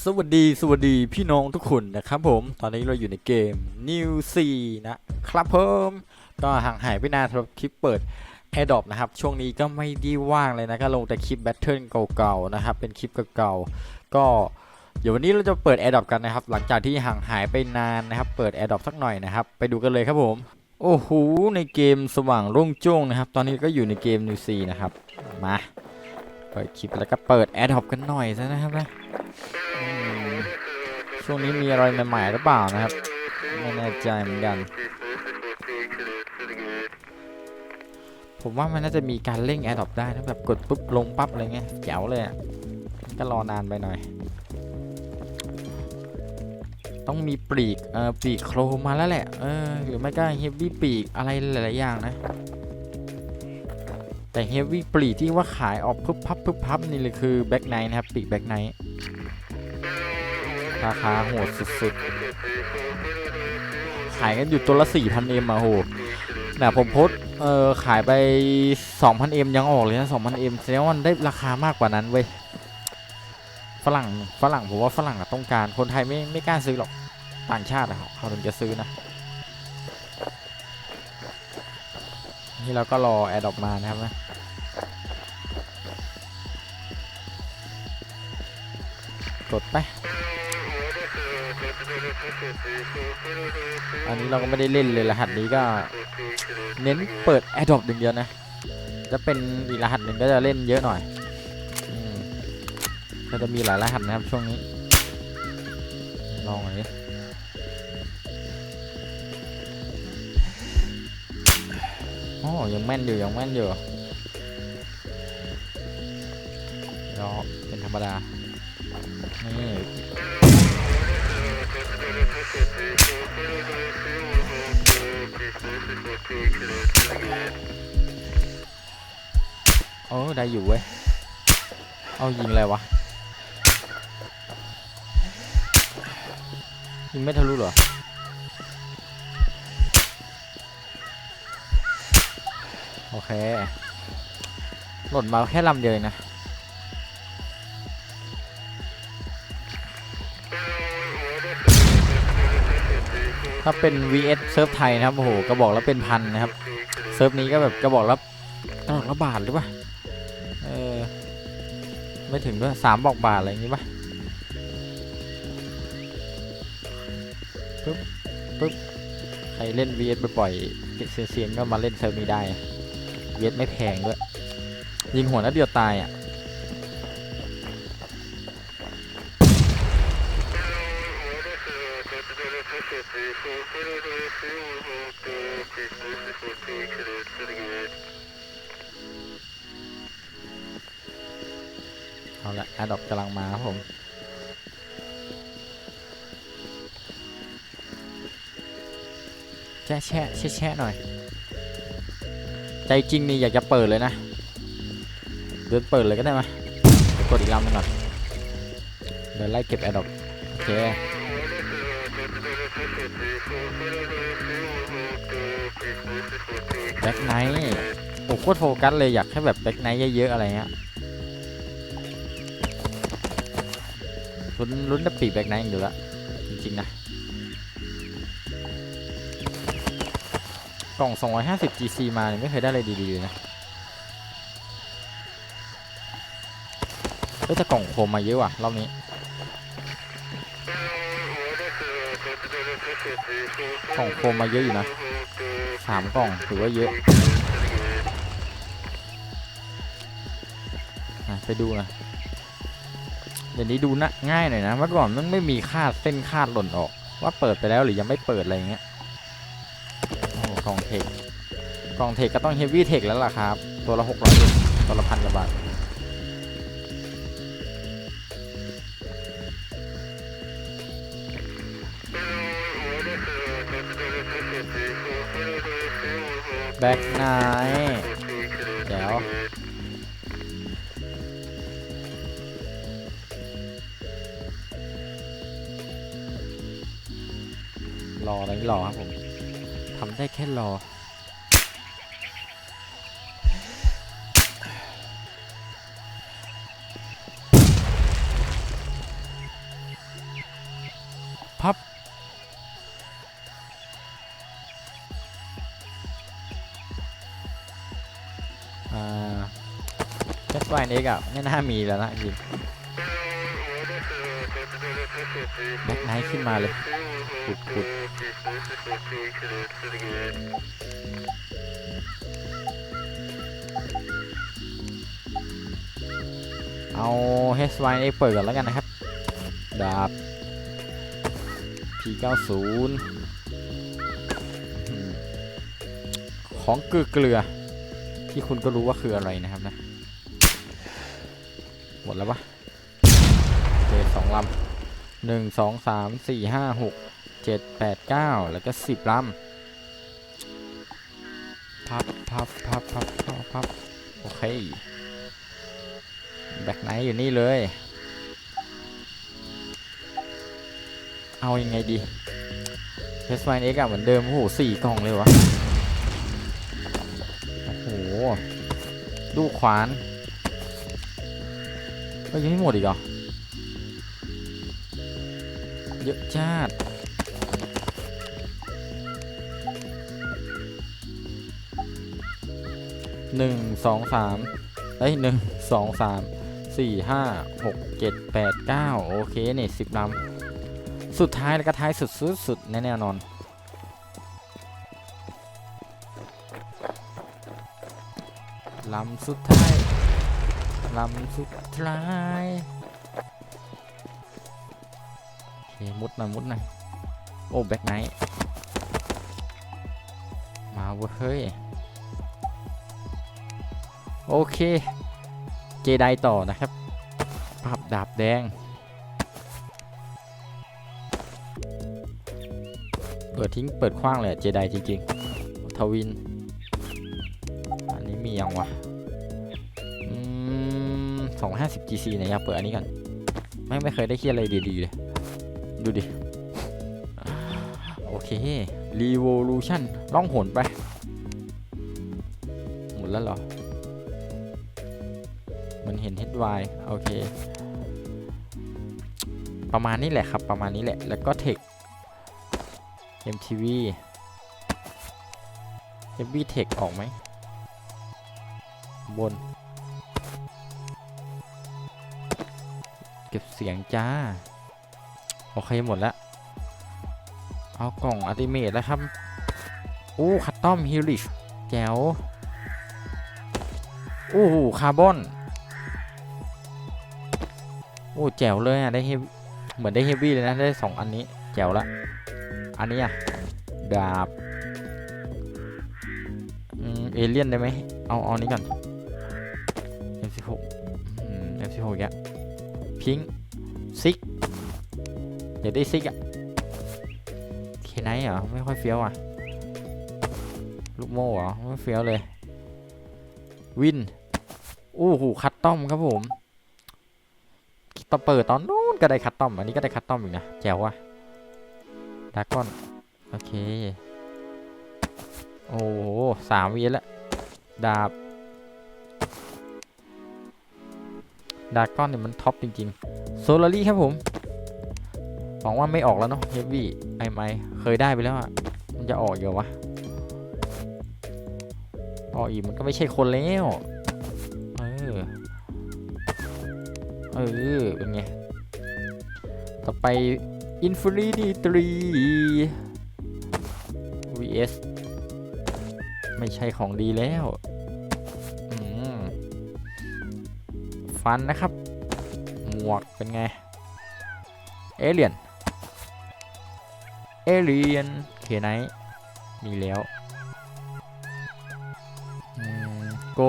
สวัสดีสวัสดีพี่น้องทุกคนนะครับผมตอนนี้เราอยู่ในเกม New 4 นะครับเพิ่มก็ห่างหายไปนานสำหรับคลิปเปิด a d o p นะครับ ช่วงนี้ก็ไม่ได้ว่างเลยนะก็ลงแต่คลิป Battle เก่าๆนะครับ เป็นคลิปเก่าๆก็เดี๋ยววันนี้เราจะเปิด a d o p กันนะครับ หลังจากที่ห่างหายไปนานนะครับ เปิด a d o p สักหน่อยนะครับ ไปดูกันเลยครับผม โอ้โหในเกมสว่างรุ่งโจ้งนะครับ ตอนนี้ก็อยู่ในเกม New 4 นะครับมาเปิดคลิปแล้วก็เปิด a d o p กันหน่อยซะนะครับนะ ช่วงนี้มีอะไรใหม่ๆหรือเปล่านะครับ ไม่แน่ใจเหมือนกัน ผมว่ามันน่าจะมีการเร่งแอร์ดอปได้นะแบบกดปุ๊บลงปั๊บอะไรเงี้ยแจ๋วเลยก็รอนานไปหน่อย ต้องมีปลีกเอ่อปลีกโครมาแล้วแหละเออหรือไม่ก็เฮฟวี่ปลีกอะไรหลายๆอย่างนะแต่เฮฟวี่ปลีกที่ว่าขายออกพึบพับพึบพับนี่เลยคือแบ็กไนท์นะครับปลีกแบ็กไนท์ ราคาโหดสุดๆ ขายกันอยู่ตัวละ 4,000เอ็มอะโหแต่ผมโพสเออขายไป 2,000เอ็มยังออกเลยนะ 2,000เอ็มแสดงว่ามันได้ราคามากกว่านั้นเว้ย ฝรั่ง ฝรั่งผมว่าฝรั่งอะต้องการ คนไทยไม่ไม่กล้าซื้อหรอก ต่างชาติอะเขาถึงจะซื้อนะ นี่เราก็รอแอดออกมานะครับนะกดไป อันนี้เราก็ไม่ได้เล่นเลยรหัสนี้ก็ เน้นเปิด a d o p อย่างเดียวนะ จะเป็นอีกรหัสหนึ่งก็จะเล่นเยอะหน่อยอก็จะมีหลายรหัสนะครับช่วงนี้ ลองหน่อยโอ้ยังแม่นอยู่ยังแม่นอยู่รอเป็นธรรมดา นี่ โอ้ได้อยู่เว้ย เอายิงอะไรวะ ยิงไม่ทะลุเหรอโอเค หล่นมาแค่ลำเดียวเองนะ ถ้าเป็น VS เซิร์ฟไทยนะครับโอ้โหกระบอกแล้วเป็นพันนะครับเซิร์ฟนี้ก็แบบกระบอกละกระบอกละบาทหรือเปล่าเออไม่ถึงด้วยสามบอกบาทอะไรอย่างงี้ปะปึ๊บปึ๊บใครเล่น VS บ่อยเสียงก็มาเล่นเซิร์ฟนี้ได้ VS ไม่แพงด้วย ยิงหัวนัดเดียวตายอะ เอาละแอดดอปกำลังมาครับผมแช่แช่แช่แช่หน่อย ใจจริงนี่อยากจะเปิดเลยนะ เดินเปิดเลยก็ได้มาเดี๋ยวกดอีกลำหนึ่งก่อน เดินไล่เก็บแอดดอปโอเค แบ็คไนท์โอ้โคตรโฟกัสเลยอยากให้แบบแบ็คไนท์เยอะๆอะไรเงี้ยลุ้นลุ้นจะปีแบ็คไนท์อยู่ล้วจริงๆนะกล่อง 250 GC มาเนี่ยไม่เคยได้อะไรดีๆเลยนะก็จะกล่องโคมมาเยอะว่ะรอบนี้ กล่องโคมมาเยอะอยู่นะสามกล่องถือว่าเยอะอะไปดูนะเดี๋ยวนี้ดูนะง่ายหน่อยนะเมื่อก่อนมันไม่มีคาดเส้นคาดหล่นออก ว่าเปิดไปแล้วหรือยังไม่เปิดอะไรเงี้ยโอ้กล่องเทคกล่องเทคก็ต้องเฮฟวี่เทคแล้วล่ะครับ ตัวละหกร้อยตัวละพันกว่าบาท แบ็กไนท์เดี๋ยว รออะไรรอครับผม ทำได้แค่รอ เทสไวน์เอ็กอะไม่น่ามีแล้วนะจริงแบ็คไนท์ขึ้นมาเลยขุดขุดเอาเฮสไวน์เอ็กเปิดก่อนแล้วกันนะครับ ดาบ P90 อืมของเกลือเกลือ ที่คุณก็รู้ว่าคืออะไรนะครับนะ หมดแล้วปะโอเคสองลำหนึ่งสองสามสี่ห้าหกเจ็ดแปดเก้าแล้วก็สิบลำพับพับพับพับพับพับโอเค แบ็คไนท์อยู่นี่เลย เอายังไงดีเ s สไ n เอ็กอะเหมือนเดิม โอ้โหสี่กล่องเลยวะ โอ้โห ลูกขวาน ก็ยังไม่หมดอีกเหรอ เยอะจ้าดหนึ่งสองสามเอ้ยหนึ่งสองสามสี่ห้าหกเจ็ดแปดเก้าโอเคเนี่ยสิบลำสุดท้ายแล้วก็ท้ายสุดสุดสุดแน่แน่นอน ลำสุดท้าย ลำสุดท้ายโอเคมุดหน่อยมุดหน่อยโอ้แบ็คไนท์มาเว้ยเฮ้ยโอเค เจไดต่อนะครับปรับดาบแดง เปิดทิ้งเปิดคว้างเลยเจไดจริงๆทวิน อันนี้มีอยังวะ 250 GC เนี่ยอยาเปิดอันนี้ก่อนไม่ไม่เคยได้เคียอะไรดีๆเลย ดูดิ โอเค Revolution ล่องหนไป หมุนแล้วหรอ มันเห็น HY โอเค ประมาณนี้แหละครับ ประมาณนี้แหละ แล้วก็เทค MTV FB Tech ออกไหม บน เก็บเสียงจ้า โอเคหมดแล้ว เอากล่องอัติเมทแล้วครับ อู้คัตตอมฮิลิชแจ๋วอู้หูคาร์บอนโอ้แจ๋วเลยอะ ได้เฮเหมือนได้เฮฟวี่เลยนะ ได้สองอันนี้ แจ๋วละ อันนี้อะ ดาบเอเลี่ยนได้ไหม เอา เอานี้ก่อน M16 M16 อีกแล้ว พิงซิกอยากได้ซิกอะเคไนเหรอ ไม่ค่อยเฟี้ยวอะ ลูกโม่เหรอ ไม่เฟี้ยวเลย วินอู้หูคัตตอมครับผมตอนเปิดตอนนู้นก็ได้คัตตอม อันนี้ก็ได้คัตตอมอีกนะ แจ๋วว่ะดากอน โอเค โอ้โหสามวีแล้วดาบ ดากอนเนี่ยมันท็อปจริงๆโซลารี่ครับผมหวังว่าไม่ออกแล้วเนาะเฮฟวี่ไอไมเคยได้ไปแล้วอะมันจะออกอยู่วะออกอีกมันก็ไม่ใช่คนแล้วเออเออเป็นไง ต่อไป Infinity 3 vs ไม่ใช่ของดีแล้ว ฟันนะครับ หมวกเป็นไง เอเลียน เอเลียนเคไนมีแล้วโก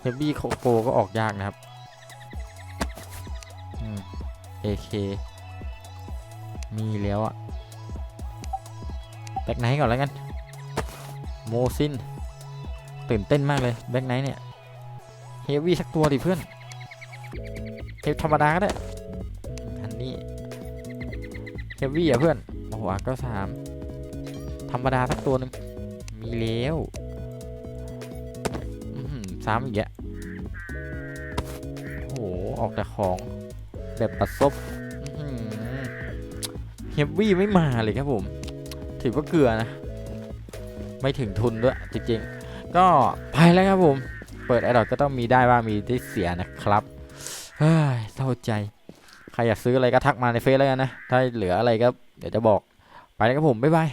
เฮฟบี้โกก็ออกยากนะครับอืม AK มีแล้วอะแบ็กไนท์ก่อนแล้วกัน โมซิน ตื่นเต้นมากเลย แบ็กไนท์เนี่ย เฮฟวี่สักตัวดิเพื่อนเฮฟธรรมดาก็ได้อันนี้เฮฟวี่อะเพื่อนโอ้โหก็สามธรรมดาสักตัวหนึงมีแล้วอื้อหือสามอีกแล้วโอ้โหออกแต่ของแบบปัดซบเฮฟวี่ไม่มาเลยครับผม ถือว่าเกลือนะ ไม่ถึงทุนด้วยจริงๆ ก็ไปแล้วครับผม เปิดแอดดอก็ต้องมีได้บ้างมีได้เสียนะครับเฮ้ยเศร้าใจใครอยากซื้ออะไรก็ทักมาในเฟซแล้วกันนะ ถ้าเหลืออะไรก็เดี๋ยวจะบอก ไปแล้วครับผม บ๊ายบาย